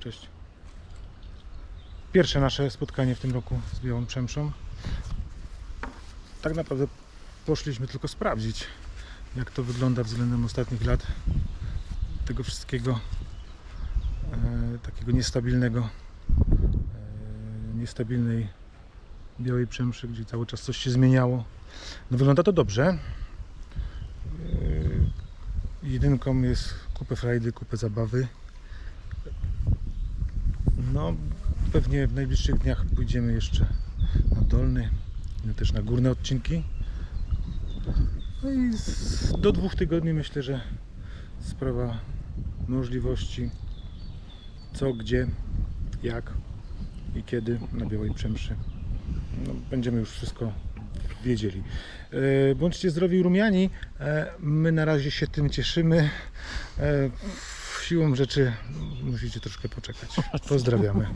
Cześć. Pierwsze nasze spotkanie w tym roku z Białą Przemszą. Tak naprawdę poszliśmy tylko sprawdzić, jak to wygląda względem ostatnich lat. Tego wszystkiego e, takiego niestabilnego, e, niestabilnej Białej Przemszy, gdzie cały czas coś się zmieniało. No wygląda to dobrze. E, jedynką jest kupę frajdy, kupę zabawy. No, pewnie w najbliższych dniach pójdziemy jeszcze na dolny, no też na górne odcinki. No i do dwóch tygodni myślę, że sprawa możliwości co, gdzie, jak i kiedy na Białej Przemszy. No, będziemy już wszystko wiedzieli. E, Bądźcie zdrowi rumiani. E, My na razie się tym cieszymy. Siłą rzeczy musicie troszkę poczekać. Pozdrawiamy.